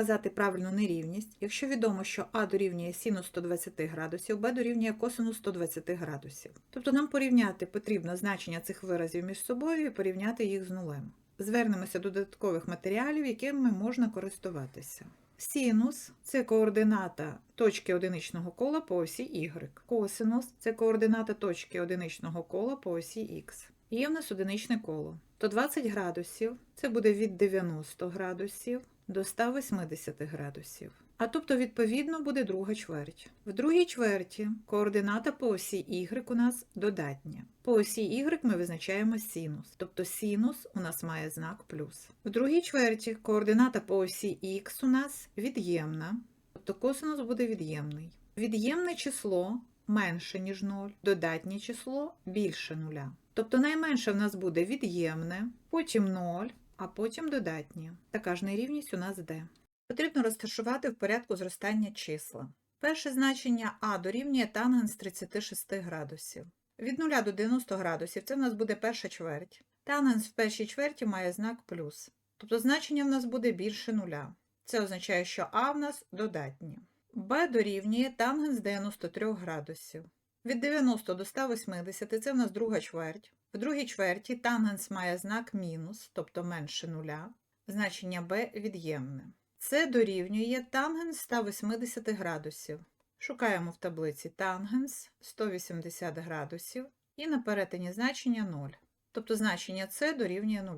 сказати правильну нерівність, якщо відомо, що А дорівнює синус 120 градусів, Б дорівнює косинус 120 градусів. Тобто нам порівняти потрібно значення цих виразів між собою і порівняти їх з нулем. Звернемося до додаткових матеріалів, якими можна користуватися. Синус це координата точки одиничного кола по осі y. Косинус це координата точки одиничного кола по осі х. Є в нас одиничне коло. То 20 градусів це буде від 90 градусів до 180 градусів. А тобто, відповідно, буде друга чверть. В другій чверті координата по осі y у нас додатня. По осі y ми визначаємо синус, тобто синус у нас має знак плюс. В другій чверті координата по осі х у нас від'ємна, тобто косинус буде від'ємний. Від'ємне число менше, ніж 0, додатнє число більше нуля. Тобто найменше в нас буде від'ємне, потім 0, а потім додатнє. Така ж нерівність у нас де. Потрібно розташувати в порядку зростання числа. Перше значення А дорівнює тангенс 36 градусів. Від 0 до 90 градусів це в нас буде перша чверть. Тангенс в першій чверті має знак плюс. Тобто значення в нас буде більше нуля. Це означає, що А в нас додатнє. Б дорівнює тангенс 93 градусів. Від 90 до 180 це в нас друга чверть. В другій чверті тангенс має знак мінус, тобто менше нуля. Значення b від'ємне. Це дорівнює тангенс 180 градусів. Шукаємо в таблиці тангенс 180 градусів і на перетині значення 0. Тобто значення c дорівнює 0.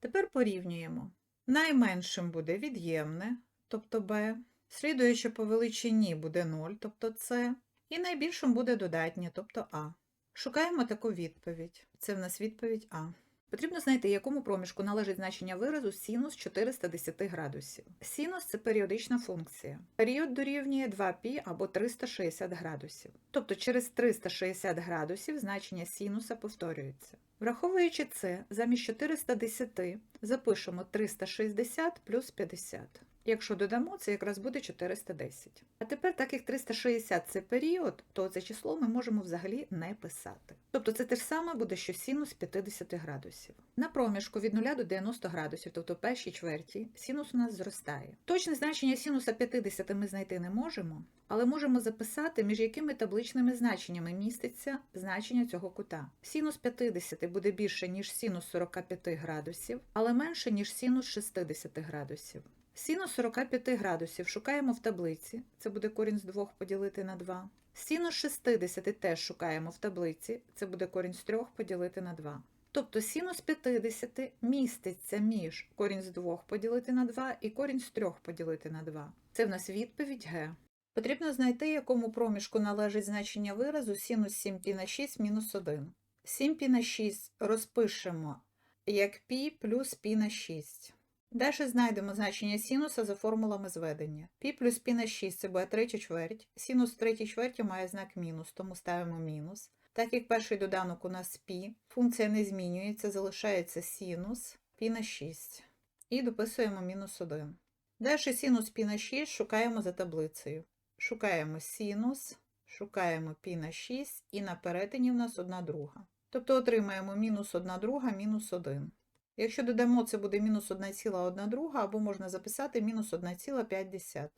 Тепер порівнюємо. Найменшим буде від'ємне, тобто b, слідуюче по величині буде 0, тобто c, і найбільшим буде додатнє, тобто а. Шукаємо таку відповідь. Це в нас відповідь А. Потрібно знайти, якому проміжку належить значення виразу синус 410 градусів. Синус це періодична функція. Період дорівнює 2π або 360 градусів. Тобто через 360 градусів значення синуса повторюється. Враховуючи це, замість 410 запишемо 360 плюс 50. Якщо додамо, це якраз буде 410. А тепер, так як 360 це період, то це число ми можемо взагалі не писати. Тобто це те ж саме буде, що синус 50 градусів. На проміжку від 0 до 90 градусів, тобто першій чверті, синус у нас зростає. Точне значення синуса 50 ми знайти не можемо, але можемо записати, між якими табличними значеннями міститься значення цього кута. Синус 50 буде більше, ніж синус 45 градусів, але менше, ніж синус 60 градусів. Синус 45 градусів шукаємо в таблиці, це буде корінь з 2 поділити на 2. Синус 60 теж шукаємо в таблиці, це буде корінь з 3 поділити на 2. Тобто синус 50 міститься між корінь з 2 поділити на 2 і корінь з 3 поділити на 2. Це в нас відповідь Г. Потрібно знайти, якому проміжку належить значення виразу синус 7π на 6 мінус 1. 7π на 6 розпишемо як π плюс π на 6. Далі знайдемо значення синуса за формулами зведення. Пі плюс пі на 6 це буде третя чверть. Синус третій чверті має знак мінус, тому ставимо мінус. Так як перший доданок у нас пі, функція не змінюється, залишається синус пі на 6. І дописуємо мінус 1. Далі синус пі на 6 шукаємо за таблицею. Шукаємо синус, шукаємо пі на 6 і на перетині в нас 1 друга. Тобто отримаємо мінус 1 друга, мінус 1. Якщо додамо, це буде мінус 1,1 або можна записати мінус 1,5.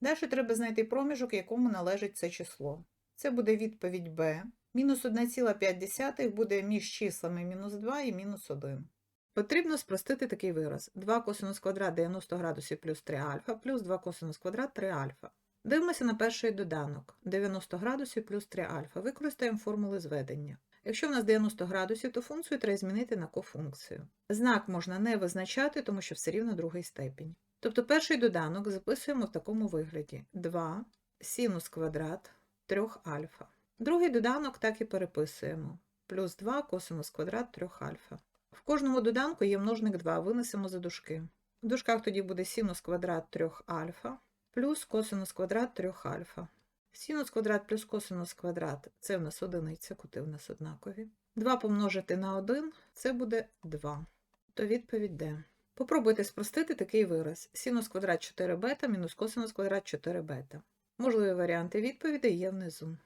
Далі треба знайти проміжок, якому належить це число. Це буде відповідь b. Мінус 1,5 буде між числами мінус 2 і мінус 1. Потрібно спростити такий вираз. 2 косинус квадрат 90 градусів плюс 3 альфа, плюс 2 косинус квадрат 3 альфа. Дивимося на перший доданок. 90 градусів плюс 3 альфа. Використаємо формули зведення. Якщо в нас 90 градусів, то функцію треба змінити на кофункцію. Знак можна не визначати, тому що все рівно другий степінь. Тобто перший доданок записуємо в такому вигляді: 2 синус квадрат 3 альфа. Другий доданок так і переписуємо. Плюс 2 косинус квадрат 3 альфа. В кожному доданку є множник 2, винесемо за дужки. В дужках тоді буде синус квадрат 3 альфа плюс косинус квадрат 3 альфа. Синус квадрат плюс косинус квадрат це в нас одиниця, кути в нас однакові. 2 помножити на 1 це буде 2. То відповідь Д. Попробуйте спростити такий вираз. Синус квадрат 4 бета мінус косинус квадрат 4 бета. Можливі варіанти відповідей є внизу.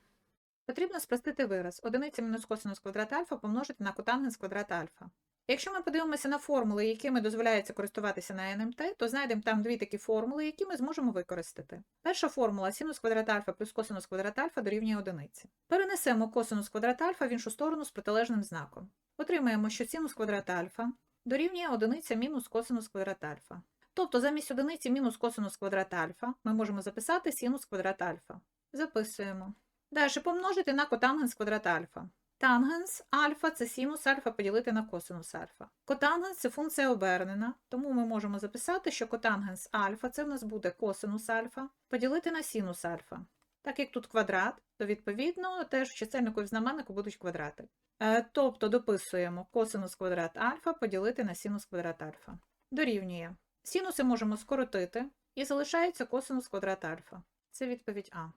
Потрібно спростити вираз. Одиниця мінус косинус квадрат альфа помножити на котангенс квадрат альфа. Якщо ми подивимося на формули, якими дозволяється користуватися на НМТ, то знайдемо там дві такі формули, які ми зможемо використати. Перша формула синус квадрат альфа плюс косинус квадрат альфа дорівнює одиниці. Перенесемо косинус квадрат альфа в іншу сторону з протилежним знаком. Отримаємо, що синус квадрат альфа дорівнює одиниця мінус косинус квадрат альфа. Тобто замість одиниці мінус косинус квадрат альфа ми можемо записати синус квадрат альфа. Записуємо. Далі помножити на котангенс квадрат альфа. Тангенс альфа це синус альфа поділити на косинус альфа. Котангенс це функція обернена, тому ми можемо записати, що котангенс альфа це в нас буде косинус альфа поділити на синус альфа. Так як тут квадрат, то відповідно теж в чисельнику і в знаменнику будуть квадрати. Е, Тобто дописуємо косинус квадрат альфа поділити на синус квадрат альфа. Дорівнює. Синуси можемо скоротити і залишається косинус квадрат альфа. Це відповідь А.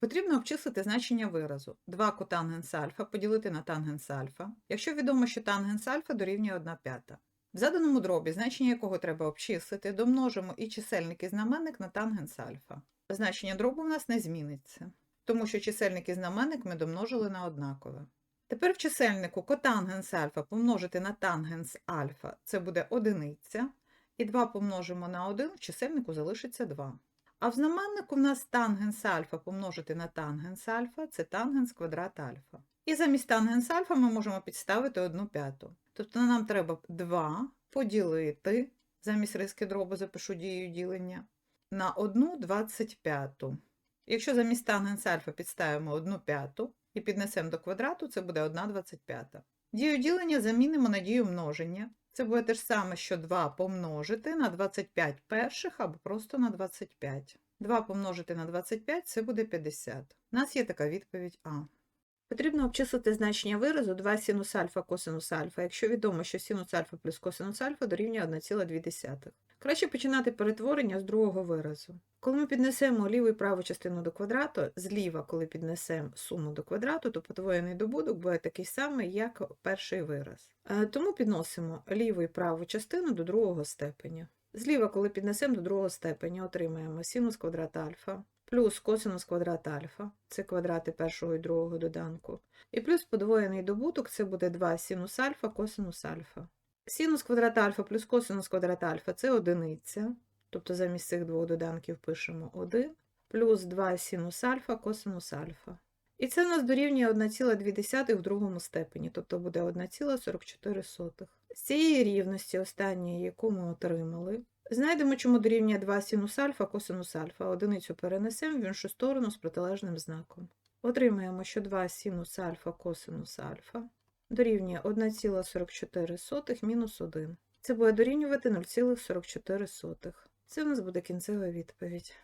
Потрібно обчислити значення виразу. 2 котангенс альфа поділити на тангенс альфа, якщо відомо, що тангенс альфа дорівнює 1 п'ята. В заданому дробі, значення якого треба обчислити, домножимо і чисельник і знаменник на тангенс альфа. Значення дробу в нас не зміниться, тому що чисельник і знаменник ми домножили на однакове. Тепер в чисельнику котангенс альфа помножити на тангенс альфа це буде одиниця, і 2 помножимо на 1, в чисельнику залишиться 2. А в знаменнику в нас тангенс альфа помножити на тангенс альфа це тангенс квадрат альфа. І замість тангенс альфа ми можемо підставити 1 п'яту. Тобто нам треба 2 поділити, замість риски дробу запишу дію ділення, на 1 25. Якщо замість тангенс альфа підставимо 1 п'яту і піднесемо до квадрату, це буде 1 25. Дію ділення замінимо на дію множення. Це буде те ж саме, що 2 помножити на 25 перших або просто на 25. 2 помножити на 25 це буде 50. У нас є така відповідь А. Потрібно обчислити значення виразу 2 синус альфа косинус альфа, якщо відомо, що синус альфа плюс косинус альфа дорівнює 1,2. Краще починати перетворення з другого виразу. Коли ми піднесемо ліву і праву частину до квадрату, зліва, коли піднесемо суму до квадрату, то подвоєний добуток буде такий самий, як перший вираз. Е, Тому підносимо ліву і праву частину до другого степеня. Зліва, коли піднесемо до другого степеня, отримаємо синус квадрат альфа, плюс косинус квадрат альфа, це квадрати першого і другого доданку, і плюс подвоєний добуток, це буде 2 синус альфа, косинус альфа. Синус квадрат альфа плюс косинус квадрат альфа це одиниця, тобто замість цих двох доданків пишемо 1, плюс 2 синус альфа, косинус альфа. І це у нас дорівнює 1,2 в другому степені, тобто буде 1,44. З цієї рівності, останньої, яку ми отримали, знайдемо, чому дорівнює 2 синус альфа, косинус альфа. Одиницю перенесемо в іншу сторону з протилежним знаком. Отримаємо, що 2 синус альфа, косинус альфа дорівнює 1,44 мінус 1. Це буде дорівнювати 0,44. Це у нас буде кінцева відповідь.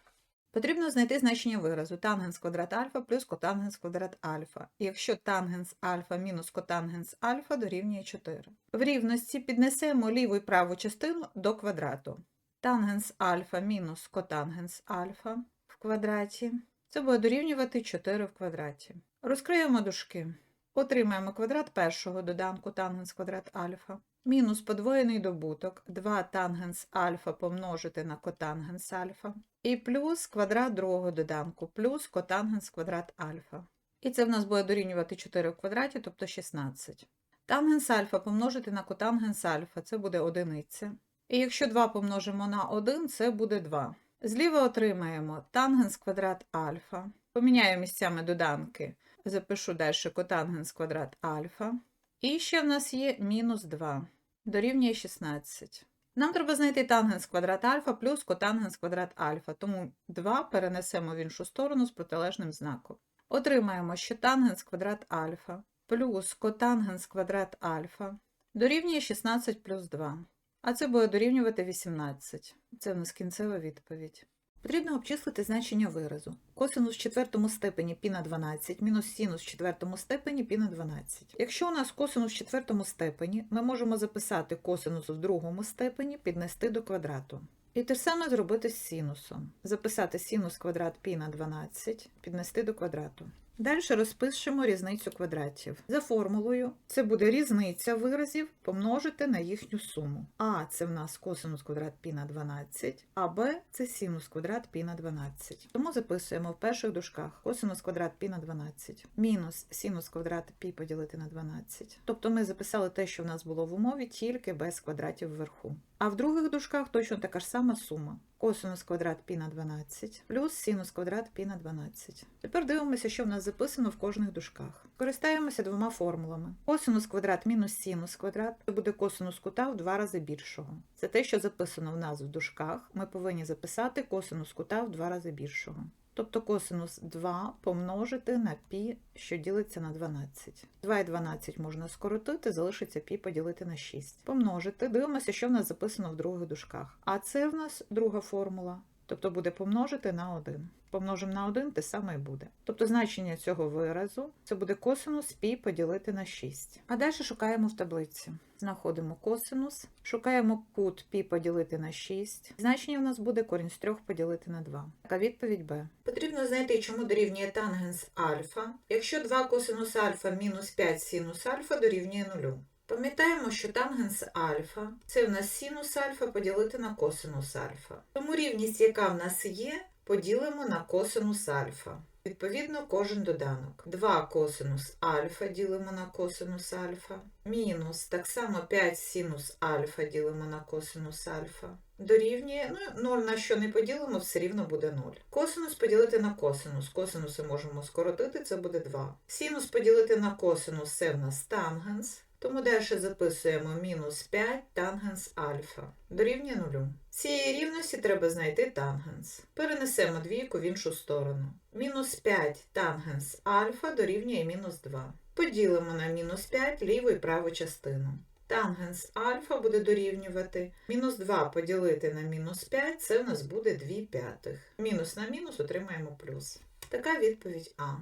Потрібно знайти значення виразу тангенс квадрат альфа плюс котангенс квадрат альфа, якщо тангенс альфа мінус котангенс альфа дорівнює 4. В рівності піднесемо ліву і праву частину до квадрату. Тангенс альфа мінус котангенс альфа в квадраті. Це буде дорівнювати 4 в квадраті. Розкриємо дужки. Отримаємо квадрат першого доданку тангенс квадрат альфа. Мінус подвоєний добуток 2 тангенс альфа помножити на котангенс альфа. І плюс квадрат другого доданку, плюс котангенс квадрат альфа. І це в нас буде дорівнювати 4 в квадраті, тобто 16. Тангенс альфа помножити на котангенс альфа, це буде одиниця. І якщо 2 помножимо на 1, це буде 2. Зліва отримаємо тангенс квадрат альфа. Поміняю місцями доданки. Запишу далі котангенс квадрат альфа. І ще в нас є мінус 2, дорівнює 16. Нам треба знайти тангенс квадрат альфа плюс котангенс квадрат альфа, тому 2 перенесемо в іншу сторону з протилежним знаком. Отримаємо, що тангенс квадрат альфа плюс котангенс квадрат альфа дорівнює 16 плюс 2. А це буде дорівнювати 18. Це в нас кінцева відповідь. Потрібно обчислити значення виразу. Косинус в четвертому степені пі на 12 мінус синус в четвертому степені пі на 12. Якщо у нас косинус в четвертому степені, ми можемо записати косинус в другому степені, піднести до квадрату. І те ж саме зробити з синусом. Записати синус квадрат пі на 12, піднести до квадрату. Далі розпишемо різницю квадратів. За формулою це буде різниця виразів помножити на їхню суму. А це в нас косинус квадрат пі на 12, а Б це синус квадрат пі на 12. Тому записуємо в перших дужках косинус квадрат пі на 12 мінус синус квадрат пі поділити на 12. Тобто ми записали те, що в нас було в умові, тільки без квадратів вверху. А в других дужках точно така ж сама сума. Косинус квадрат пі на 12 плюс синус квадрат пі на 12. Тепер дивимося, що в нас записано в кожних дужках. Користаємося двома формулами. Косинус квадрат мінус синус квадрат це буде косинус кута в два рази більшого. Це те, що записано в нас в дужках. Ми повинні записати косинус кута в два рази більшого. Тобто косинус 2 помножити на пі, що ділиться на 12. 2 і 12 можна скоротити, залишиться пі поділити на 6. Помножити. Дивимося, що в нас записано в других дужках. А це в нас друга формула. Тобто буде помножити на 1. Помножимо на 1, те саме і буде. Тобто значення цього виразу це буде косинус пі поділити на 6. А далі шукаємо в таблиці. Знаходимо косинус, шукаємо кут пі поділити на 6. Значення в нас буде корінь з 3 поділити на 2. Така відповідь Б. Потрібно знайти, чому дорівнює тангенс альфа, якщо 2 косинус альфа мінус 5 синус альфа дорівнює 0. Пам'ятаємо, що тангенс альфа це в нас синус альфа поділити на косинус альфа. Тому рівність, яка в нас є, поділимо на косинус альфа. Відповідно, кожен доданок. 2 косинус альфа ділимо на косинус альфа. Мінус так само 5 синус альфа ділимо на косинус альфа. Дорівнює, ну, 0 на що не поділимо, все рівно буде 0. Косинус поділити на косинус. Косинуси можемо скоротити, це буде 2. Синус поділити на косинус це в нас тангенс. Тому далі записуємо мінус 5 тангенс альфа. Дорівнює 0. З цієї рівності треба знайти тангенс. Перенесемо двійку в іншу сторону. Мінус 5 тангенс альфа дорівнює мінус 2. Поділимо на мінус 5 ліву і праву частину. Тангенс альфа буде дорівнювати. Мінус 2 поділити на мінус 5 це у нас буде 2 п'ятих. Мінус на мінус отримаємо плюс. Така відповідь А.